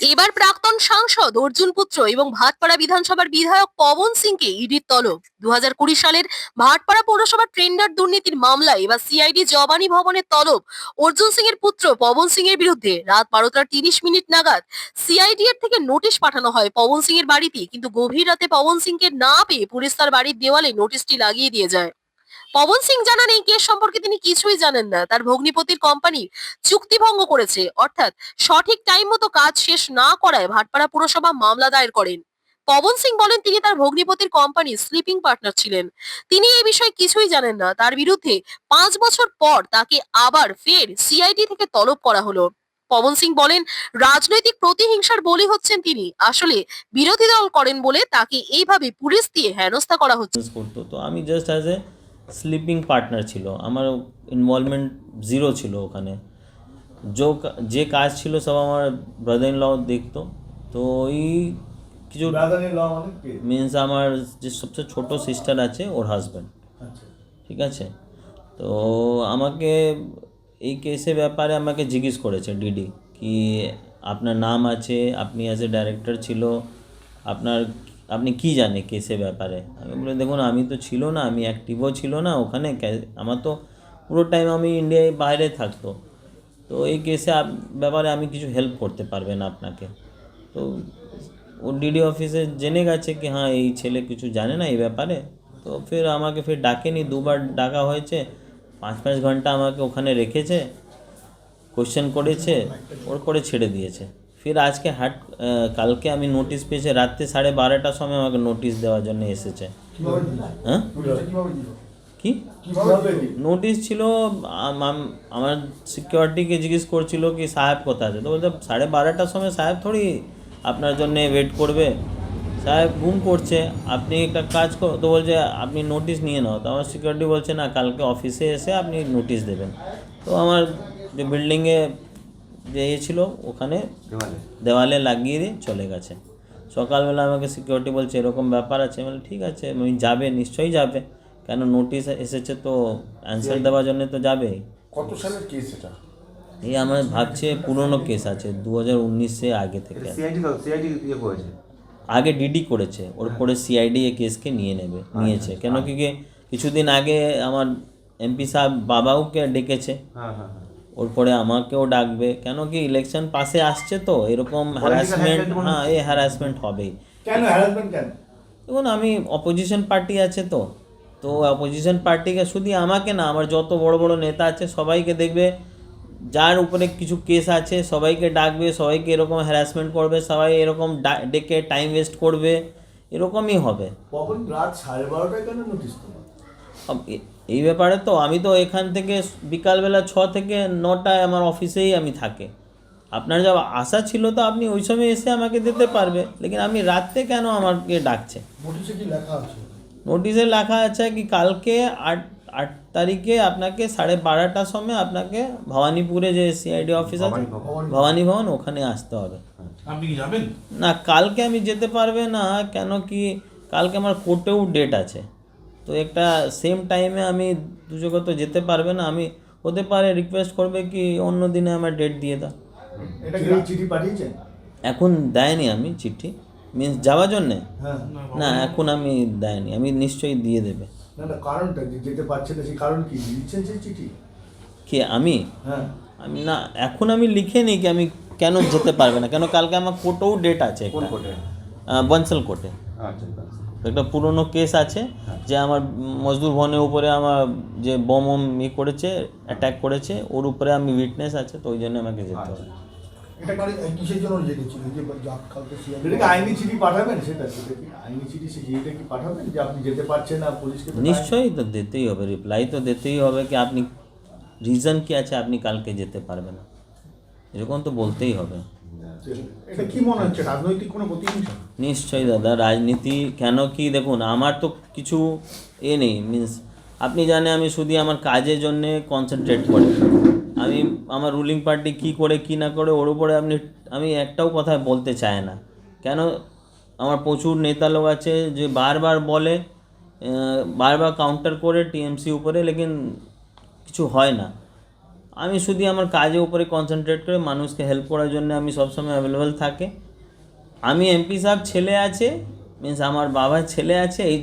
এবার প্রাক্তন সাংসদ অর্জুন পুত্র এবং ভাটপাড়া বিধানসভার বিধায়ক পবন সিংকে ইডির তলব। দু সালের ভাটপাড়া পৌরসভার টেন্ডার দুর্নীতির মামলায় এবার সিআইডি জবানি ভবনের তলব। অর্জুন সিং এর পুত্র পবন সিং এর বিরুদ্ধে রাত বারোটা তিরিশ মিনিট নাগাদ সিআইডি এর থেকে নোটিশ পাঠানো হয় পবন সিং এর বাড়িতে, কিন্তু গভীর রাতে পবন সিংকে না পেয়ে পুলিশ তার বাড়ির দেওয়ালে নোটিশটি লাগিয়ে দিয়ে যায়। পবন সিং জানান এই কেস সম্পর্কে তিনি কিছুই জানেন না। তার ভগ্নিপতির কোম্পানি চুক্তিভঙ্গ করেছে। অর্থাৎ সঠিক টাইম মতো কাজ শেষ না করায় ভাটপাড়া পুরসভা মামলা দায়ের করেন। পবন সিং বলেন, তিনি তার ভগ্নিপতির কোম্পানি স্লিপিং পার্টনার ছিলেন। তিনি এই বিষয়ে কিছুই জানেন না। তার বিরুদ্ধে পাঁচ বছর পর তাকে আবার ফের সিআইডি থেকে তলব করা হলো। পবন সিং বলেন, রাজনৈতিক প্রতিহিংসার বলি হচ্ছেন তিনি। আসলে বিরোধী দল করেন বলে তাকে এইভাবে পুলিশ দিয়ে হেনস্থা করা হচ্ছে। তো আমি just as a sleeping partner ছিল আমার ইনভলভমেন্ট জিরো ছিল ওখানে। जो যে কাজ ছিল সব আমার ব্রাদার ইন ল দেখতো তো ওই কিছু ল মানে মিন্স আমার যে সবচেয়ে ছোট সিস্টার আছে ওর হাজব্যান্ড আচ্ছা। ঠিক আছে? তো আমাকে এই কেসের ব্যাপারে আমাকে জিজ্ঞেস করেছে ডিডি কি আপনার নাম আছে আপনি অ্যাজ এ ডাইরেক্টর ছিল আপনার আপনি কি জানে কেসের ব্যাপারে? আমি বলে, দেখুন, আমি তো ছিল না, আমি অ্যাক্টিভও ছিল না ওখানে আমার তো পুরো টাইম আমি ইন্ডিয়ায় বাইরে থাকতো। তো এই কেসে ব্যাপারে আমি কিছু হেল্প করতে পারবেন আপনাকে। তো ও ডিডি অফিসে জেনে গেছে কি হ্যাঁ এই ছেলে কিছু জানে না এই ব্যাপারে। তো ফের আমাকে ফের ডাকেনি, দুবার ডাকা হয়েছে পাঁচ পাঁচ ঘণ্টা আমাকে ওখানে রেখেছে কোশ্চেন করেছে, ওর করে ছেড়ে দিয়েছে। ফির আজকে হাট কালকে আমি নোটিশ পেয়েছি রাত্রে সাড়ে বারোটার সময় আমাকে নোটিশ দেওয়ার জন্য এসেছে। হ্যাঁ? কি? নোটিশ ছিল আম- আম- আমার সিকিউরিটিকে জিজ্ঞেস করছিল কি সাহেব কোথায় আছে? তো বলতে সাড়ে বারোটার সময় সাহেব থোড়ি আপনার জন্য ওয়েট করবে। সাহেব ঘুম করছে আপনি একটা কাজ কর তো বলছে আপনি নোটিশ নিয়ে নাও। তো আমার সিকিউরিটি বলছে না কালকে অফিসে এসে আপনি নোটিশ দেবেন। তো আমার যে বিল্ডিংয়ে যে ইয়ে ছিল ওখানে দেওয়ালে। লাগিয়ে দিয়ে চলে গেছে। সকালবেলা আমাকে সিকিউরিটি বলছে এরকম ব্যাপার আছে? বলি, ঠিক আছে। আমি যাবে নিশ্চয়ই যাবে। কেন নোটিশ এসেছে তো অ্যান্সার দেওয়ার জন্য তো যাবেই কত সালের কেস এটা? এই আমার ভাবছে পুরনো কেস আছে দু হাজার উনিশে আগে থেকে। আগে ডিডি করেছে ওর পরে সিআইডি এ কেসকে নিয়ে নেবে নিয়েছে। কেন কি কিছুদিন আগে আমার এমপি সাহেব বাবাওকে ডেকেছে। হ্যাঁ হ্যাঁ হ্যাঁ। ওর পরে আমাকেও ডাকবে। কেন কি ইলেকশন পাশে আসছে তো এরকম হ্যারাসমেন্ট হ্যাঁ এই হ্যারাসমেন্ট হবেই। কেন হ্যারাসমেন্ট কেন? দেখুন আমি অপোজিশন পার্টি আছে তো তো অপোজিশন পার্টিকে শুধু আমাকে না আমার যত বড় বড় নেতা আছে সবাইকে দেখবে। যার উপরে কিছু কেস আছে সবাইকে ডাকবে সবাইকে এরকম হ্যারাসমেন্ট করবে সবাই এরকম ডেকে টাইম ওয়েস্ট করবে এরকমই হবে। রাত সাড়ে বারোটায় কেন এই ব্যাপারে তো আমি তো এখান থেকে বিকালবেলা ছ থেকে নটায় আমার অফিসেই আমি থাকে। আপনার যা আশা ছিল তো আপনি ওই সময় এসে আমাকে দিতে পারবে লেকিন আমি রাত্রে কেন আমাকে ডাকছে? নোটিশে কি লেখা আছে? নোটিশে লেখা আছে কি কালকে আট আট তারিখে আপনাকে সাড়ে বারোটার সময় আপনাকে ভবানীপুরে যে সিআইডি অফিস আছে ভবানী ভবন। ভবানী ভবন ওখানে আসতে হবে। আপনি কি যাবেন? না কালকে আমি যেতে পারবে না কেন কি কালকে আমার কোর্টেও ডেট আছে। তো একটা সেম টাইমে আমি দু জায়গা তো যেতে পারবে না আমি হতে পারে রিকোয়েস্ট করবে কি অন্য দিনে আমার ডেট দিয়ে দাও। এটা কি চিঠি পাঠিয়েছেন? এখন দেয়নি আমি চিঠি। মিন্স যাওয়ার জন্যে? হ্যাঁ। না এখন আমি দেয়নি আমি নিশ্চয়ই দিয়ে দেবে। না না কারণটা যে যেতে পারছে না সেই কারণ কি? সেই চিঠি? কি আমি? হ্যাঁ। আমি না এখন আমি লিখে নিই কি আমি কেন যেতে পারবে না কেন কালকে আমার কোর্টেও ডেট আছে কোন একটা। বনসল আচ্ছা আচ্ছা। একটা পুরনো কেস আছে যে আমার মজদুর ভবনের উপরে আমার যে বম ওম ই করেছে অ্যাটাক করেছে ওর উপরে আমি উইটনেস আছে তো ওই জন্য আমাকে যেতে হবে। এটা মানে কিসের জন্য জেনেছিল যে কালকে সিআইডি আইনি চিঠি পাঠাবেন? সেটা সেটা কি আইনি চিঠি সে এটা কি পাঠাবেন? যে আপনি যেতে পারছেন না পুলিশকে তো নিশ্চয়ই তো দিতেই হবে রিপ্লাই তো দিতেই হবে কি আপনি রিজন কি আছে আপনি কালকে যেতে পারবেন না? এরকম তো বলতেই হবে। এটা কি মনে হচ্ছে রাজনৈতিক কোনো প্রতিহিংসা? নিশ্চয়ই দাদা রাজনীতি কেন কি দেখুন আমার তো কিছু এ নেই মিন্স আপনি জানেন আমি শুধু আমার কাজের জন্য কনসেন্ট্রেট করি। আমি আমার রুলিং পার্টি কি করে কি না করে ওর উপরে আপনি আমি একটাও কথা বলতে চাই না। কেন আমার প্রচুর নেতা লোক আছে যে বারবার বলে বারবার কাউন্টার করে টিএমসি উপরে লেকিন কিছু হয় না। আমি শুধু আমার কাজের উপরে কনসেন্ট্রেট করে মানুষকে হেল্প করার জন্য আমি সবসময় অ্যাভেলেবেল থাকে। আমি এমপি সাহেব ছেলে আছে মিন্স আমার বাবার ছেলে আছে, এই